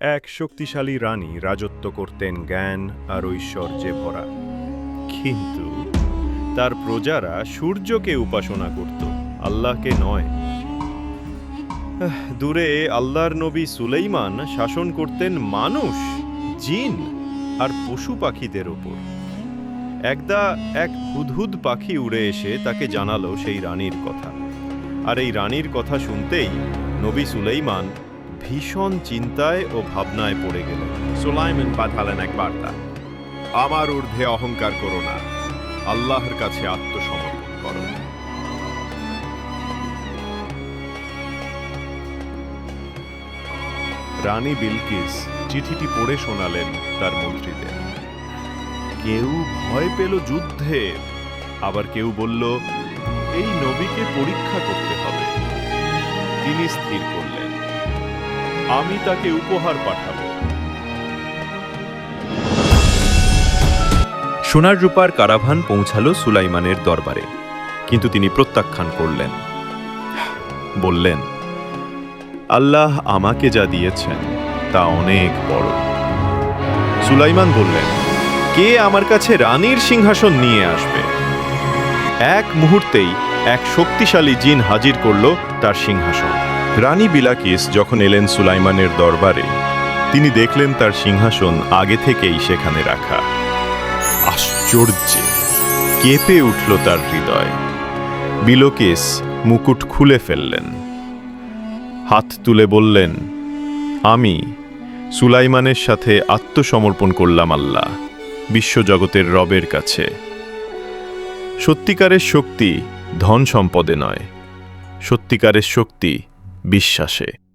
এক শক্তিশালী রানী রাজত্ব করতেন জ্ঞান আর ঐশ্বর্যে ভরা। কিন্তু তার প্রজারা সূর্যকে উপাসনা করত, আল্লাহকে নয়। দূরে আল্লাহর নবী সুলেইমান শাসন করতেন মানুষ, জিন আর পশু পাখিদের ওপর। একদা এক হুদহুদ পাখি উড়ে এসে তাকে জানালো সেই রানীর কথা। আর এই রানীর কথা শুনতেই নবী সুলেইমান ভীষণ চিন্তায় ও ভাবনায় পড়ে গেলেন সুলাইমান পাঠালেন এক বার্তা। আমার ঊর্ধ্বে অহংকার করো না। আল্লাহর কাছে আত্মসমর্পণ করো। রানী বিলকিস চিঠিটি পড়ে শোনালেন তার মন্ত্রীদের। কেউ ভয় পেল যুদ্ধে। আবার কেউ বলল, এই নবীকে পরীক্ষা করতে হবে। তিনি স্থির করলেন। আমি তাকে উপহার পাঠাবো। সোনার রূপার কারাভান পৌঁছালো সুলাইমানের দরবারে। কিন্তু তিনি প্রত্যাখ্যান করলেন। বললেন, আল্লাহ আমাকে যা দিয়েছেন, তা অনেক বড়। সুলাইমান বললেন, কে আমার কাছে রানীর সিংহাসন নিয়ে আসবে? এক মুহূর্তেই এক শক্তিশালী জিন হাজির করল তার সিংহাসন। রানী বিলাকিস যখন এলেন সুলাইমানের দরবারে, তিনি দেখলেন তার সিংহাসন আগে থেকেই সেখানে রাখা। আশ্চর্যে, কেঁপে উঠল তার হৃদয়। বিলকিস মুকুট খুলে ফেললেন। হাত তুলে বললেন, আমি সুলাইমানের সাথে আত্মসমর্পণ করলাম আল্লাহ, বিশ্বজগতের রবের কাছে। সত্যিকারের শক্তি ধন সম্পদে নয়, সত্যিকারের শক্তি বিশ্বাসে।